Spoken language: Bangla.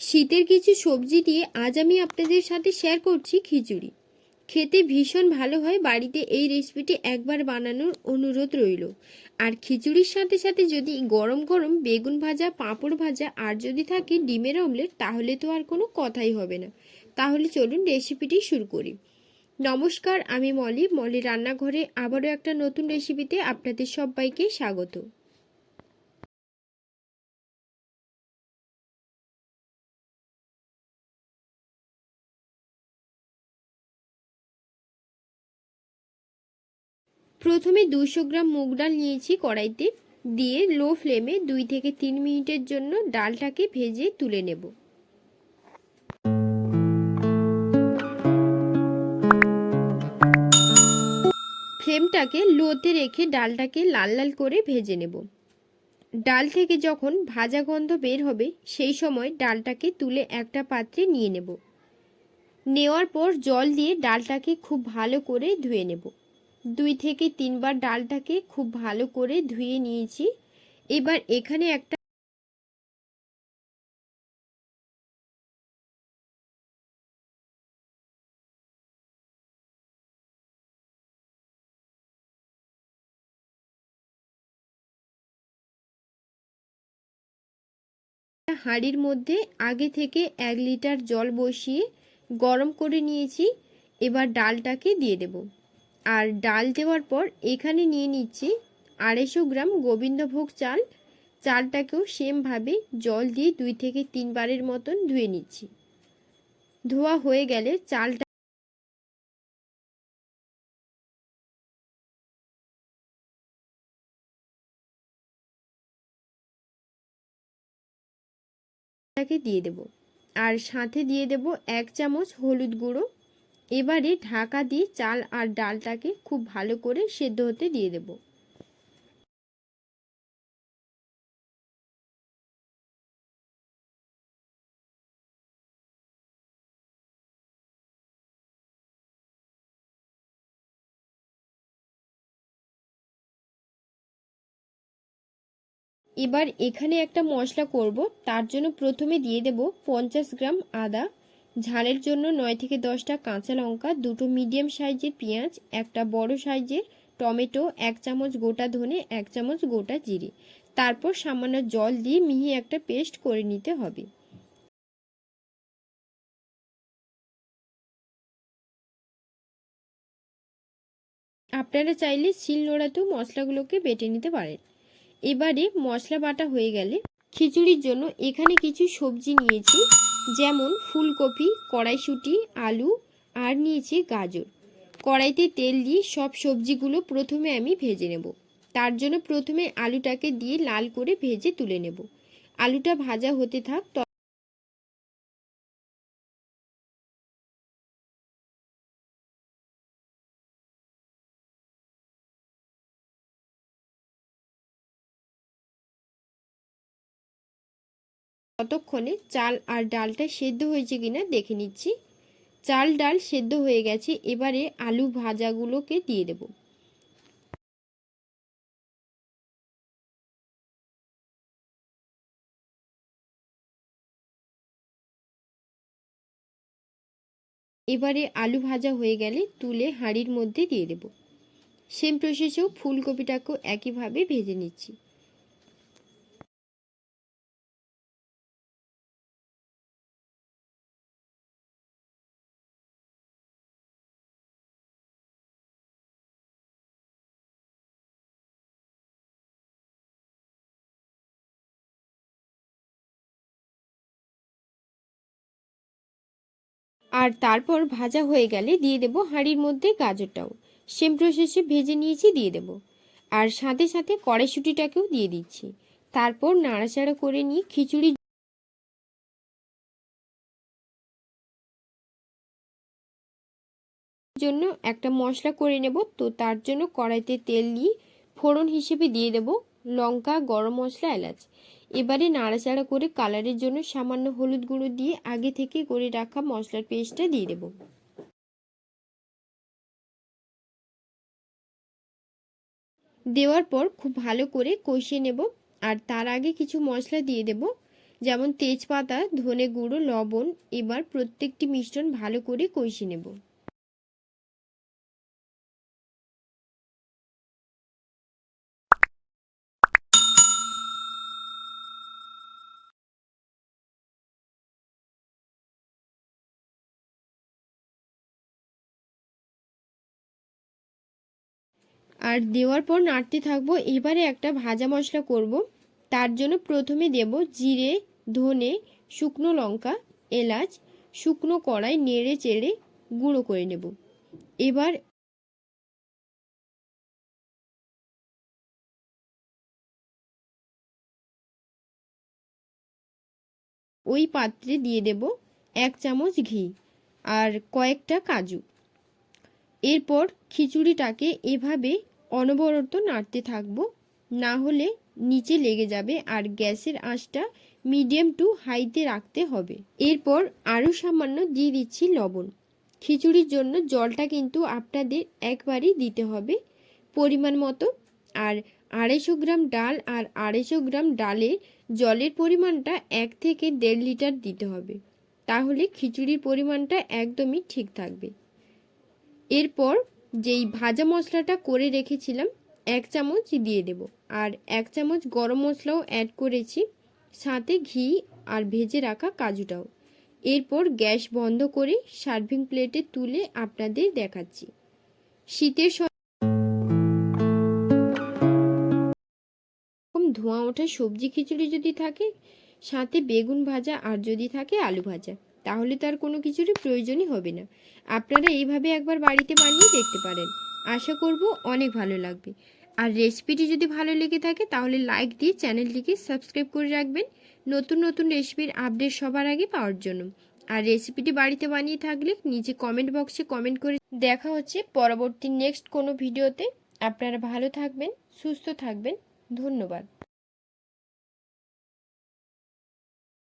শীতের কিছু সবজি দিয়ে আজ আমি আপনাদের সাথে শেয়ার করছি খিচুড়ি। খেতে ভীষণ ভালো হয়, বাড়িতে এই রেসিপিটি একবার বানানোর অনুরোধ রইল। আর খিচুড়ির সাথে সাথে যদি গরম গরম বেগুন ভাজা, পাঁপড় ভাজা আর যদি থাকে ডিমের অমলেট তাহলে তো আর কোনো কথাই হবে না। তাহলে চলুন রেসিপিটি শুরু করি। নমস্কার, আমি মলি। মলি রান্নাঘরে আবারও একটা নতুন রেসিপিতে আপনাদের সবাইকে স্বাগত। প্রথমে দুশো গ্রাম মুগ ডাল নিয়েছি কড়াইতে। দিয়ে লো ফ্লেমে দুই থেকে তিন মিনিটের জন্য ডালটাকে ভেজে তুলে নেব। ফ্লেমটাকে লোতে রেখে ডালটাকে লাল লাল করে ভেজে নেব। ডাল থেকে যখন ভাজা গন্ধ বের হবে, সেই সময় ডালটাকে তুলে একটা পাত্রে নিয়ে নেব। নেওয়ার পর জল দিয়ে ডালটাকে খুব ভালো করে ধুয়ে নেব। দুই থেকে তিনবার ডালটাকে খুব ভালো করে ধুয়ে নিয়েছি। এবার এখানে একটা হাঁড়ির মধ্যে আগে থেকে এক লিটার জল বসিয়ে গরম করে নিয়েছি। এবার ডালটাকে দিয়ে দেব। আর ডাল দেওয়ার পর এখানে নিয়ে নিচ্ছি আড়াইশো গ্রাম গোবিন্দভোগ চাল। চালটাকেও সেমভাবে জল দিয়ে দুই থেকে তিনবারের মতন ধুয়ে নিচ্ছি। ধোয়া হয়ে গেলে চালটা দিয়ে দেব। আর সাথে দিয়ে দেব এক চামচ হলুদ গুঁড়ো। এবারে ঢাকা দিয়ে চাল আর ডালটাকে খুব ভালো করে সেদ্ধ হতে দিয়ে দেব। এবার এখানে একটা মশলা করব, তার জন্য প্রথমে দিয়ে দেব পঞ্চাশ গ্রাম আদা ঝালের জন্য নয় থেকে দশটা কাঁচা লঙ্কা, দুটো মিডিয়াম সাইজের পেঁয়াজ, একটা বড় সাইজের টমেটো, এক চামচ গোটা ধনে, এক চামচ গোটা জিরে। তারপর সামান্য জল দিয়ে মিহি একটা পেস্ট করে নিতে হবে। আপনারা চাইলে শিল নোড়াতেও মশলাগুলোকে বেটে নিতে পারেন। এবারে মশলা বাটা হয়ে গেলে খিচুড়ির জন্য এখানে কিছু সবজি নিয়েছি। যেমন ফুলকপি, কড়াইশুঁটি, আলু আর নিয়েছি গাজর। কড়াইতে তেল দিয়ে সব সবজিগুলো প্রথমে আমি ভেজে নেব। তার জন্য প্রথমে আলুটাকে দিয়ে লাল করে ভেজে তুলে নেব। আলুটা ভাজা হতে থাক ততক্ষণে চাল আর ডালটা সেদ্ধ হয়েছে কিনা দেখে নিচ্ছি। চাল, ডাল সেদ্ধ হয়ে গেছে, এবারে আলু ভাজাগুলোকে দিয়ে দেব। এবারে আলু ভাজা হয়ে গেলে তুলে হাঁড়ির মধ্যে দিয়ে দেব। সেম প্রসেসেও ফুলকপিটাকেও একইভাবে ভেজে নিচ্ছি। আর তারপর ভাজা হয়ে গেলে দিয়ে দেব হাঁড়ির মধ্যে গাজরটাও। সেম প্রসেসে ভেজে নিয়েছি, দিয়ে দেব। আর সাথে সাথে কড়াইশুটিটাকেও দিয়ে দিচ্ছি। তারপর নাড়াচাড়া করে নিয়ে খিচুড়ি জন্য একটা মশলা করে নেব। তো তার জন্য কড়াইতে তেল দিয়ে ফোড়ন হিসেবে দিয়ে দেব লঙ্কা, গরম মশলা, এলাচ। এবারে নাড়াচাড়া করে কালারের জন্য সামান্য হলুদ গুঁড়ো দিয়ে আগে থেকে করে রাখা মশলার পেস্টটা দিয়ে দেব। দেওয়ার পর খুব ভালো করে কষিয়ে নেব আর তার আগে কিছু মশলা দিয়ে দেব, যেমন তেজপাতা, ধনে গুঁড়ো, লবণ, এবার প্রত্যেকটি মিশ্রণ ভালো করে কষিয়ে নেব। আর দেওয়ার পর নাড়তে থাকব। এবারে একটা ভাজা মশলা করব। তার জন্য প্রথমে দেব জিরে, ধনে, শুকনো লঙ্কা, এলাচ, শুকনো কড়াই নেড়ে চেড়ে গুঁড়ো করে নেব। এবার ওই পাত্রে দিয়ে দেব এক চামচ ঘি আর কয়েকটা কাজু। এরপর খিচুড়িটাকে এভাবে অনবরত নাড়তে থাকব। না হলে নিচে লেগে যাবে আর গ্যাসের আঁচটা মিডিয়াম টু হাইতে রাখতে হবে। এরপর আরও সামান্য দিয়ে দিচ্ছি লবণ। খিচুড়ির জন্য জলটা কিন্তু আপনাদের একবারই দিতে হবে পরিমাণ মতো। আর আড়াইশো গ্রাম ডাল আর আড়াইশো গ্রাম ডালের জলের পরিমাণটা এক থেকে দেড় লিটার দিতে হবে। তাহলে খিচুড়ির পরিমাণটা একদমই ঠিক থাকবে। এরপর যেই ভাজা মশলাটা করে রেখেছিলাম, এক চামচ দিয়ে দেব। আর এক চামচ গরম মশলাও অ্যাড করেছি, সাথে ঘি আর ভেজে রাখা কাজুটাও। এরপর গ্যাস বন্ধ করে সার্ভিং প্লেটে তুলে আপনাদের দেখাচ্ছি। শীতের ধোঁয়া ওঠা সবজি খিচুড়ি যদি থাকে, সাথে বেগুন ভাজা আর যদি থাকে আলু ভাজা। তাহলে তার কোনো কিছুরই প্রয়োজনই হবে না। আপনারা এইভাবে একবার বাড়িতে বানিয়ে দেখতে পারেন। আশা করব অনেক ভালো লাগবে। আর রেসিপিটি যদি ভালো লেগে থাকে, তাহলে লাইক দিয়ে চ্যানেলটিকে সাবস্ক্রাইব করে রাখবেন। নতুন নতুন রেসিপির আপডেট সবার আগে পাওয়ার জন্য। আর রেসিপিটি বাড়িতে বানিয়ে থাকলে নিচে কমেন্ট বক্সে কমেন্ট করে দেখা হচ্ছে পরবর্তী নেক্সট কোনো ভিডিওতে আপনারা ভালো থাকবেন, সুস্থ থাকবেন। ধন্যবাদ।